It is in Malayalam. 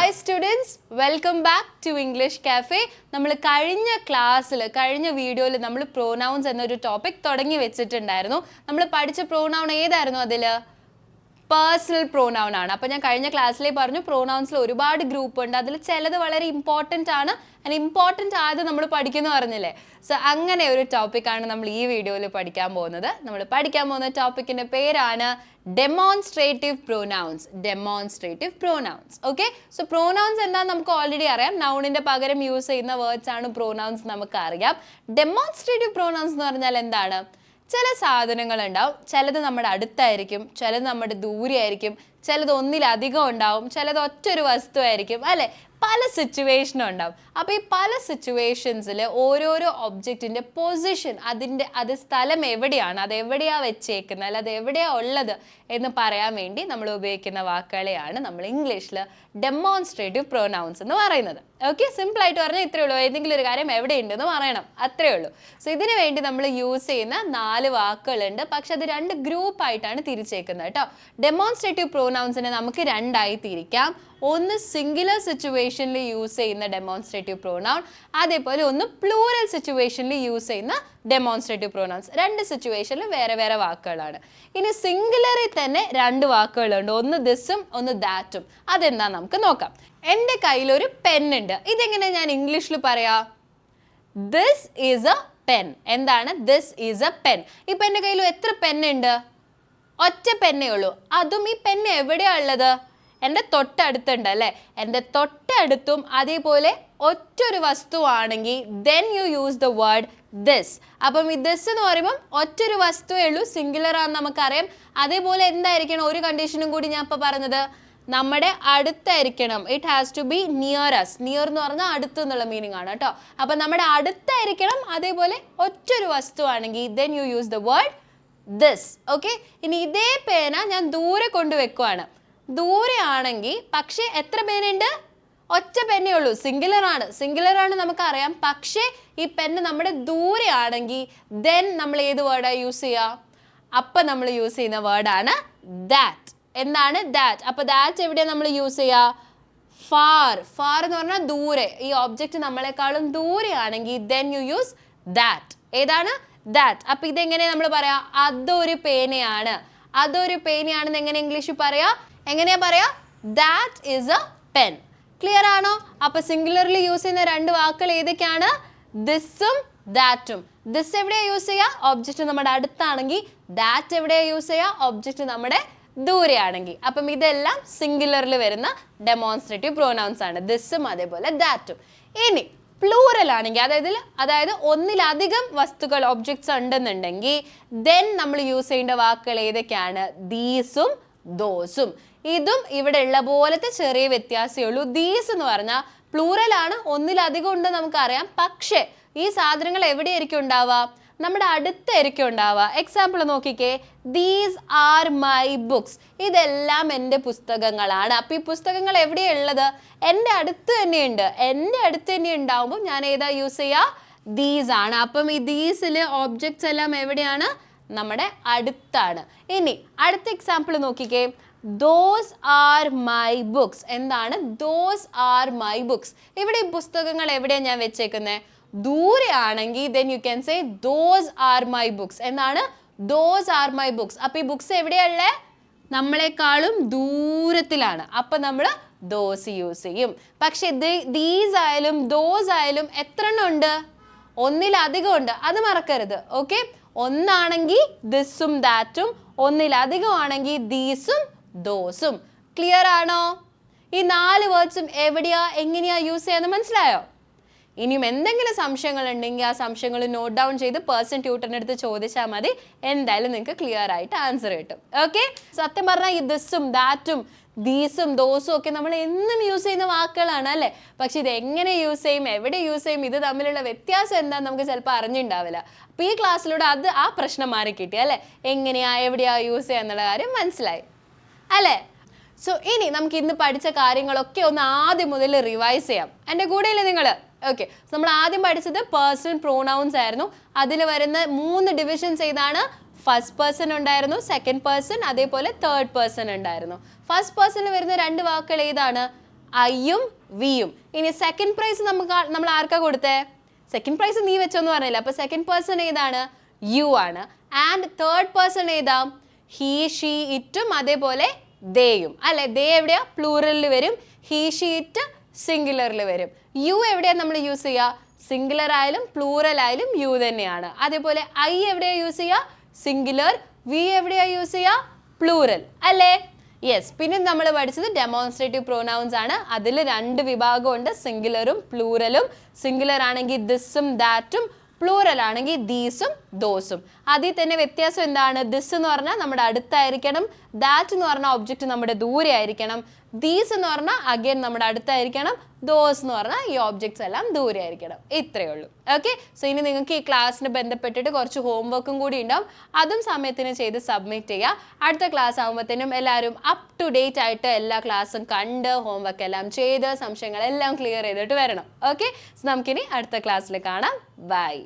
Hi students welcome back to English cafe നമ്മൾ കഴിഞ്ഞ ക്ലാസ്സിൽ കഴിഞ്ഞ വീഡിയോയിൽ നമ്മൾ പ്രോനൗൺസ് എന്നൊരു ടോപ്പിക് തുടങ്ങി വെച്ചിട്ടുണ്ടായിരുന്നു. നമ്മൾ പഠിച്ച പ്രോനൗൺ ഏതായിരുന്നു അതിൽ പേഴ്സണൽ പ്രോനൗൺ ആണ്. അപ്പോൾ ഞാൻ കഴിഞ്ഞ ക്ലാസ്സിലേ പറഞ്ഞു പ്രോനൗൺസിൽ ഒരുപാട് ഗ്രൂപ്പ് ഉണ്ട്. അതിൽ ചിലത് വളരെ ഇമ്പോർട്ടന്റ് ആണ്. ആൻഡ് ഇമ്പോർട്ടന്റ് ആയത് നമ്മൾ പഠിക്കുന്നു പറഞ്ഞില്ലേ സോ അങ്ങനെ ഒരു ടോപ്പിക്കാണ് നമ്മൾ ഈ വീഡിയോയിൽ പഠിക്കാൻ പോകുന്നത്. നമ്മൾ പഠിക്കാൻ പോകുന്ന ടോപ്പിക്കിന്റെ പേരാണ് demonstrative pronouns demonstrative pronouns okay so pronouns എന്താണെന്ന് നമുക്ക് ഓൾറെഡി അറിയാം. നൗണിന്റെ പകരം യൂസ് ചെയ്യുന്ന വേർഡ്സ് ആണ് പ്രോനൗൺസ് നമുക്ക് അറിയാം. ഡെമോൺസ്ട്രേറ്റീവ് പ്രോനൗൺസ് എന്ന് പറഞ്ഞാൽ എന്താണ്? ചില സാധനങ്ങൾ ഉണ്ടാവും ചിലത് നമ്മുടെ അടുത്തായിരിക്കും ചിലത് നമ്മുടെ ദൂരെയായിരിക്കും ചിലത് ഒന്നിലധികം ഉണ്ടാവും ചിലത് ഒറ്റ ഒരു വസ്തു ആയിരിക്കും അല്ലെ? പല സിറ്റുവേഷനും ഉണ്ടാവും. അപ്പോൾ ഈ പല സിറ്റുവേഷൻസിൽ ഓരോരോ ഒബ്ജക്റ്റിന്റെ പൊസിഷൻ അതിന്റെ അത് സ്ഥലം എവിടെയാണ് അത് എവിടെയാണ് വെച്ചേക്കുന്നത് അല്ല അത് എവിടെയാണ് ഉള്ളത് എന്ന് പറയാൻ വേണ്ടി നമ്മൾ ഉപയോഗിക്കുന്ന വാക്കുകളെയാണ് നമ്മൾ ഇംഗ്ലീഷിൽ ഡെമോൺസ്ട്രേറ്റീവ് പ്രൊനൗൺസ് എന്ന് പറയുന്നത്. ഓക്കെ സിമ്പിളായിട്ട് പറഞ്ഞാൽ ഇത്രയേ ഉള്ളൂ. ഏതെങ്കിലും ഒരു കാര്യം എവിടെ ഉണ്ടെന്ന് പറയണം. അത്രയേ ഉള്ളൂ. സോ ഇതിനു വേണ്ടി നമ്മൾ യൂസ് ചെയ്യുന്ന നാല് വാക്കുകളുണ്ട്. പക്ഷെ അത് രണ്ട് ഗ്രൂപ്പായിട്ടാണ് തിരിച്ചേക്കുന്നത് കേട്ടോ. ഡെമോൺസ്ട്രേറ്റീവ് പ്രൊനൗൺസിനെ നമുക്ക് രണ്ടായി തിരിക്കാം. ഒന്ന് സിംഗുലർ സിറ്റുവേഷനിൽ യൂസ് ചെയ്യുന്ന ഡെമോൺസ്ട്രേറ്റീവ് പ്രോനൗൺ അതേപോലെ ഒന്ന് പ്ലൂറൽ സിറ്റുവേഷനിൽ യൂസ് ചെയ്യുന്ന ഡെമോൺസ്ട്രേറ്റീവ് പ്രോനൗൺസ് രണ്ട് സിറ്റുവേഷനിൽ വേറെ വേറെ വാക്കുകളാണ്. ഇനി സിംഗുലറിൽ തന്നെ രണ്ട് വാക്കുകളുണ്ട്. ഒന്ന് ദിസും ഒന്ന് ദാറ്റും അതെന്താ നമുക്ക് നോക്കാം. എന്റെ കയ്യിലൊരു പെന്നുണ്ട് ഇതെങ്ങനെ ഞാൻ ഇംഗ്ലീഷിൽ പറയാ? ദിസ് ഈസ് എ പെൻ എന്താണ്? ദിസ് ഈസ് എ പെൻ ഇപ്പം എന്റെ കയ്യിൽ എത്ര പെന്നുണ്ട് ഒറ്റ പെന്നേ ഉള്ളൂ. അതും ഈ പെന്ന് എവിടെയാണ് ഉള്ളത്? എന്റെ തൊട്ടടുത്തുണ്ട് അല്ലേ എന്റെ തൊട്ടടുത്തും അതേപോലെ ഒറ്റൊരു വസ്തുവാണെങ്കിൽ then you use the word this അപ്പം ഈ ദിസ് എന്ന് പറയുമ്പം ഒറ്റൊരു വസ്തുവേ ഉള്ളൂ സിംഗുലർ ആണെന്ന് നമുക്കറിയാം. അതേപോലെ എന്തായിരിക്കണം? ഒരു കണ്ടീഷനും കൂടി ഞാൻ ഇപ്പോൾ പറഞ്ഞത് നമ്മുടെ അടുത്തായിരിക്കണം. It has to be near as near എന്ന് പറഞ്ഞാൽ അടുത്ത് എന്നുള്ള മീനിങ് ആണ് കേട്ടോ. അപ്പം നമ്മുടെ അടുത്തായിരിക്കണം അതേപോലെ ഒറ്റൊരു വസ്തുവാണെങ്കിൽ then you use the word this okay ഇനി ഇതേ പേന ഞാൻ ദൂരെ കൊണ്ടുവെക്കുവാണ്. ദൂരെ ആണെങ്കിൽ പക്ഷേ എത്ര പേനുണ്ട്? ഒറ്റ പെന്നേ ഉള്ളൂ. സിംഗുലർ ആണ്. സിംഗുലർ ആണ് നമുക്കറിയാം. പക്ഷേ ഈ പെന്ന് നമ്മുടെ ദൂരെയാണെങ്കിൽ ദെൻ നമ്മൾ ഏത് വേർഡാണ് യൂസ് ചെയ്യുക അപ്പം നമ്മൾ യൂസ് ചെയ്യുന്ന വേർഡാണ് ദാറ്റ് എന്താണ് ദാറ്റ് അപ്പോൾ ദാറ്റ് എവിടെയാണ് നമ്മൾ യൂസ് ചെയ്യുക ഫാർ ഫാർ എന്ന് പറഞ്ഞാൽ ദൂരെ. ഈ ഓബ്ജക്റ്റ് നമ്മളെക്കാളും ദൂരെയാണെങ്കിൽ ദെൻ യു യൂസ് ദാറ്റ് ഏതാണ്? ദാറ്റ് അപ്പം ഇതെങ്ങനെ നമ്മൾ പറയാം? അതൊരു പേനയാണ്. അതൊരു പേനയാണെന്ന് എങ്ങനെ ഇംഗ്ലീഷിൽ പറയാ? എങ്ങനെയാ പറയാ? That is a pen clear ആണോ? അപ്പൊ സിംഗുലറിൽ യൂസ് ചെയ്യുന്ന രണ്ട് വാക്കുകൾ ഏതൊക്കെയാണ്? ദിസും ദാറ്റും ദിസ് എവിടെയാ യൂസ് ചെയ്യുക? ഒബ്ജക്റ്റ് നമ്മുടെ അടുത്താണെങ്കിൽ ദാറ്റ് എവിടെയാ യൂസ് ചെയ്യുക? ഒബ്ജക്റ്റ് നമ്മുടെ ദൂരെയാണെങ്കിൽ. അപ്പം ഇതെല്ലാം സിംഗുലറിൽ വരുന്ന ഡെമോൺസ്ട്രേറ്റീവ് പ്രോനൗൺസ് ആണ്. ദിസും അതേപോലെ ദാറ്റും ഇനി പ്ലൂറൽ ആണെങ്കിൽ അതായത് അതായത് ഒന്നിലധികം വസ്തുക്കൾ ഒബ്ജക്ട്സ് ഉണ്ടെന്നുണ്ടെങ്കിൽ ദെൻ നമ്മൾ യൂസ് ചെയ്യേണ്ട വാക്കുകൾ ഏതൊക്കെയാണ്? ദീസും ദോസും ഇതും ഇവിടെ ഉള്ള പോലത്തെ ചെറിയ വ്യത്യാസമേ ഉള്ളൂ. ദീസ് എന്ന് പറഞ്ഞാൽ പ്ലൂറൽ ആണ്. ഒന്നിലധികം ഉണ്ട് നമുക്കറിയാം. പക്ഷേ ഈ സാധനങ്ങൾ എവിടെയായിരിക്കും ഉണ്ടാവുക? നമ്മുടെ അടുത്തായിരിക്കും ഉണ്ടാവുക. എക്സാമ്പിൾ നോക്കിക്കേ. ദീസ് ആർ മൈ ബുക്സ് ഇതെല്ലാം എന്റെ പുസ്തകങ്ങളാണ്. അപ്പം ഈ പുസ്തകങ്ങൾ എവിടെയുള്ളത്? എന്റെ അടുത്ത് തന്നെയുണ്ട്. എന്റെ അടുത്ത് തന്നെ ഉണ്ടാവുമ്പോൾ ഞാൻ ഏതാ യൂസ് ചെയ്യുക ദീസ് ആണ്. അപ്പം ഈ ദീസിലെ ഓബ്ജക്ട്സ് എല്ലാം എവിടെയാണ്? നമ്മുടെ അടുത്താണ്. ഇനി അടുത്ത എക്സാമ്പിൾ നോക്കിക്കേ. ദോസ് ആർ മൈ ബുക്സ് എന്താണ്? ദോസ് ആർ മൈ ബുക്സ് ഇവിടെ പുസ്തകങ്ങൾ എവിടെയാണ് ഞാൻ വെച്ചേക്കുന്നത് ദൂരെയാണെങ്കിൽ then you can say those are my books എന്താണ്? ദോസ് ആർ മൈ ബുക്സ് അപ്പൊ ഈ ബുക്സ് എവിടെയുള്ളേ നമ്മളെക്കാളും ദൂരത്തിലാണ്. അപ്പൊ നമ്മൾ ദോസ് യൂസ് ചെയ്യും. പക്ഷെ ദീസ് ആയാലും ദോസ് ആയാലും എത്ര എണ്ണം ഉണ്ട്? ഒന്നിലധികം ഉണ്ട്. അത് മറക്കരുത്. ഓക്കെ ഒന്നാണെങ്കിൽ ദിസും ദാറ്റും ഒന്നിലധികം ആണെങ്കിൽ ദീസും ദോസും ക്ലിയർ ആണോ? ഈ നാല് വേർഡ്സും എവിടെയാ എങ്ങനെയാ യൂസ് ചെയ്യാന്ന് മനസ്സിലായോ? ഇനിയും എന്തെങ്കിലും സംശയങ്ങൾ ഉണ്ടെങ്കിൽ ആ സംശയങ്ങൾ നോട്ട് ഡൗൺ ചെയ്ത് പേഴ്സൺ ട്യൂട്ടറിന്റെ അടുത്ത് ചോദിച്ചാൽ മതി. എന്തായാലും നിങ്ങൾക്ക് ക്ലിയർ ആയിട്ട് ആൻസർ കിട്ടും. ഓക്കെ സത്യം പറഞ്ഞാൽ ഈ ദിസും ദാറ്റും ദീസും ദോസും ഒക്കെ നമ്മൾ എന്നും യൂസ് ചെയ്യുന്ന വാക്കുകളാണ് അല്ലേ? പക്ഷെ ഇത് എങ്ങനെ യൂസ് ചെയ്യും എവിടെ യൂസ് ചെയ്യും ഇത് തമ്മിലുള്ള വ്യത്യാസം എന്താന്ന് നമുക്ക് ചിലപ്പോൾ അറിഞ്ഞിട്ടുണ്ടാവില്ല അപ്പോൾ ഈ ക്ലാസ്സിലൂടെ അത് ആ പ്രശ്നം മാറി കിട്ടി അല്ലേ? എങ്ങനെയാ എവിടെയാ യൂസ് ചെയ്യുക എന്നുള്ള കാര്യം മനസ്സിലായി. അല്ലേ? സോ ഇനി നമുക്ക് ഇന്ന് പഠിച്ച കാര്യങ്ങളൊക്കെ ഒന്ന് ആദ്യം മുതൽ റിവൈസ് ചെയ്യാം. എന്റെ കൂടെയല്ലേ നിങ്ങൾ ഓക്കെ നമ്മൾ ആദ്യം പഠിച്ചത് പേഴ്സണൽ പ്രോണൗൺസ് ആയിരുന്നു. അതിൽ വരുന്ന മൂന്ന് ഡിവിഷൻസ് ഏതാണ്? ഫസ്റ്റ് പേഴ്സൺ ഉണ്ടായിരുന്നു സെക്കൻഡ് പേഴ്സൺ അതേപോലെ തേർഡ് പേഴ്സൺ ഉണ്ടായിരുന്നു. ഫസ്റ്റ് പേഴ്സണിൽ വരുന്ന രണ്ട് വാക്കുകൾ ഏതാണ്? ഐയും വിയും ഇനി സെക്കൻഡ് പ്രൈസ് നമുക്ക് നമ്മൾ ആർക്കാ കൊടുത്തേ? സെക്കൻഡ് പ്രൈസ് നീ വെച്ചോ എന്ന് പറഞ്ഞില്ല? അപ്പൊ സെക്കൻഡ് പേഴ്സൺ ഏതാണ്? യു ആണ്. ആൻഡ് തേർഡ് പേഴ്സൺ ഏതാ? ഹീ ഷീ ഇറ്റും അതേപോലെ ദേയും അല്ലെ? ദേ എവിടെയാ? പ്ലൂറലിൽ വരും. ഹീ ഷീ ഇറ്റ് സിംഗുലറിൽ വരും. യു എവിടെയാണ് നമ്മൾ യൂസ് ചെയ്യുക സിംഗുലർ ആയാലും പ്ലൂറൽ ആയാലും യു തന്നെയാണ്. അതേപോലെ ഐ എവിടെയാണ് യൂസ് ചെയ്യുക സിംഗുലർ. വി എവിടെയാണ് യൂസ് ചെയ്യുക പ്ലൂറൽ. അല്ലേ? യെസ് പിന്നെ നമ്മൾ പഠിച്ചത് ഡെമോൺസ്ട്രേറ്റീവ് പ്രോനൗൺസ് ആണ്. അതിൽ രണ്ട് വിഭാഗമുണ്ട്. സിംഗുലറും പ്ലൂറലും. സിംഗുലർ ആണെങ്കിൽ ദിസും ദാറ്റും പ്ലൂറൽ ആണെങ്കിൽ ദീസും ദോസും അതിൽ തന്നെ വ്യത്യാസം എന്താണ്? ദിസ് എന്ന് പറഞ്ഞാൽ നമ്മുടെ അടുത്തായിരിക്കണം. ദാറ്റ് എന്ന് പറഞ്ഞാൽ ഒബ്ജക്റ്റ് നമ്മുടെ ദൂരെ ആയിരിക്കണം ദീസ് എന്ന് പറഞ്ഞാൽ അഗൈൻ നമ്മുടെ അടുത്തായിരിക്കണം. ദോസ് എന്ന് പറഞ്ഞാൽ ഈ ഓബ്ജക്ട്സ് എല്ലാം ദൂരെ ആയിരിക്കണം ഇത്രയേ ഉള്ളൂ. ഓക്കെ സോ ഇനി നിങ്ങൾക്ക് ഈ ക്ലാസ്സിന് ബന്ധപ്പെട്ടിട്ട് കുറച്ച് ഹോംവർക്കും കൂടി ഉണ്ടാവും. അതും സമയത്തിന് ചെയ്ത് സബ്മിറ്റ് ചെയ്യുക അടുത്ത ക്ലാസ് ആകുമ്പോഴത്തേനും എല്ലാവരും അപ് ടു ഡേറ്റ് ആയിട്ട് എല്ലാ ക്ലാസ്സും കണ്ട് ഹോംവർക്ക് എല്ലാം ചെയ്ത് സംശയങ്ങളെല്ലാം ക്ലിയർ ചെയ്തിട്ട് വരണം. ഓക്കെ സോ നമുക്കിനി അടുത്ത ക്ലാസ്സിൽ കാണാം. ബൈ